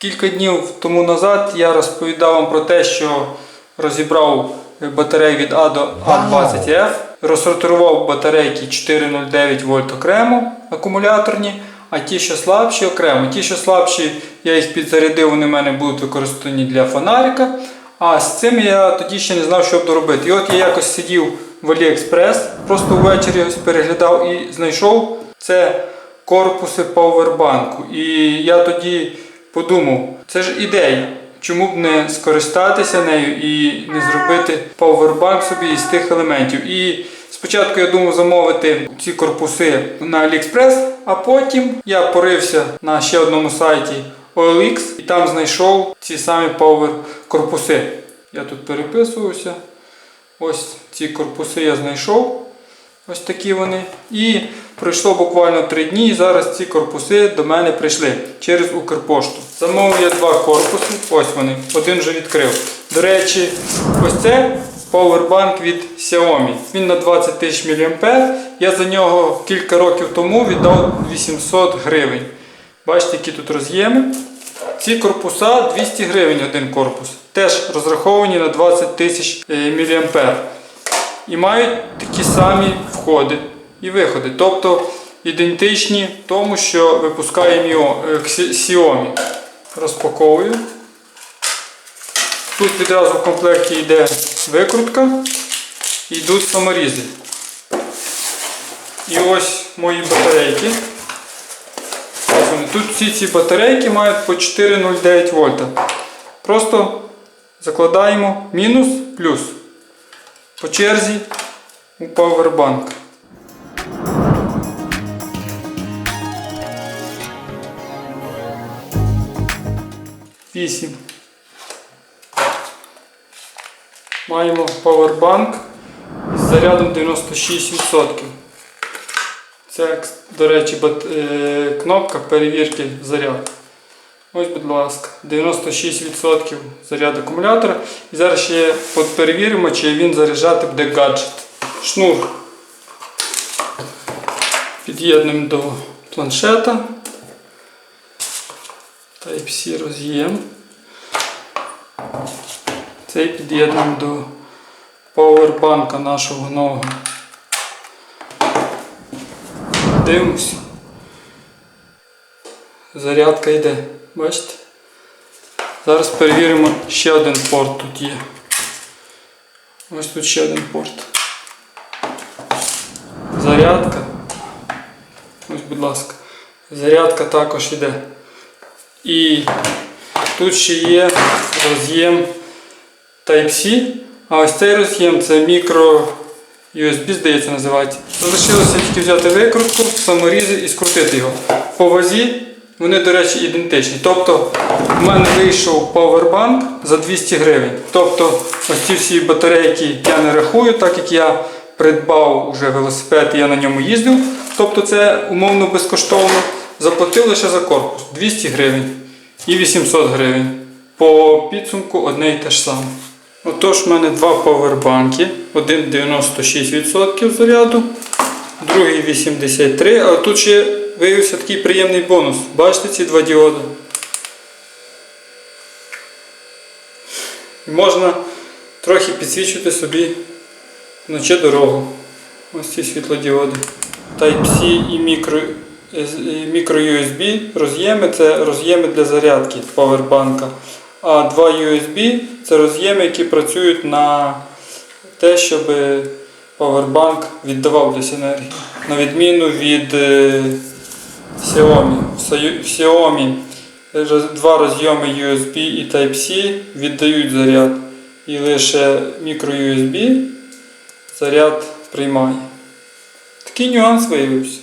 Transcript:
Кілька днів тому назад я розповідав вам про те, що розібрав батареї від А до А20F, розсортував батарейки 409 вольт окремо акумуляторні, а ті, що слабші, окремо. Ті, що слабші, я їх підзарядив, вони в мене будуть використані для фонарика. А з цим я тоді ще не знав, що буду робити. І от я якось сидів в AliExpress, просто ввечері ось переглядав і знайшов це корпуси пауербанку. І я тоді подумав, це ж ідея. Чому б не скористатися нею і не зробити пауербанк собі із тих елементів. І спочатку я думав замовити ці корпуси на AliExpress, а потім я порився на ще одному сайті OLX і там знайшов ці самі пауер корпуси. Я тут переписувався. Ось ці корпуси я знайшов. Ось такі вони. І пройшло буквально 3 дні, і зараз ці корпуси до мене прийшли через Укрпошту. Замовив я два корпуси, ось вони, один вже відкрив. До речі, ось це пауербанк від Xiaomi. Він на 20 тисяч мА. Я за нього кілька років тому віддав 800 гривень. Бачите, які тут роз'єми. Ці корпуса 200 гривень один корпус. Теж розраховані на 20 тисяч е, мА і мають такі самі входи і виходи, тобто ідентичні тому, що випускає е, Xiaomi. Розпаковую. Тут відразу в комплекті йде викрутка і йдуть саморізи. І ось мої батарейки. Тут всі ці батарейки мають по 4,09 вольта. Просто закладаємо мінус, плюс по черзі у Powerbank. Вісім. Маємо Powerbank з зарядом 96%. Це, до речі, е, кнопка перевірки заряду. Ось, будь ласка, 96% заряд акумулятора. І зараз ще перевіримо, чи він заряджати буде гаджет. Шнур під'єднуємо до планшета. Type-C роз'єм. Цей під'єднуємо до пауербанка нашого нового. Дивимося. Зарядка йде, бачите? Зараз перевіримо ще один порт тут є. Ось тут ще один порт. Зарядка. Будь ласка. Зарядка також йде. І тут ще є роз'єм Type-C. А ось цей роз'єм це мікро USB, здається, називається. Залишилося тільки взяти викрутку, саморізи і скрутити його. По вазі вони, до речі, ідентичні. Тобто в мене вийшов Powerbank за 200 гривень. Тобто ось ці всі батарейки я не рахую, так як я придбав вже велосипед і я на ньому їздив. Тобто це умовно безкоштовно. Заплатив лише за корпус 200 гривень і 800 гривень. По підсумку одне і те ж саме. Отож, в мене два повербанки. Один 96% заряду, другий 83%. А тут ще виявився такий приємний бонус. Бачите ці два діоди? Можна трохи підсвічувати собі вночі дорогу. Ось ці світлодіоди. Type-C і мікро, USB роз'єми це роз'єми для зарядки повербанка. А два USB це роз'єми, які працюють на те, щоб повербанк віддавав десь енергію. На відміну від е, Xiaomi. В Xiaomi два роз'єми USB і Type-C віддають заряд. І лише мікро USB заряд приймає. Такий нюанс виявився.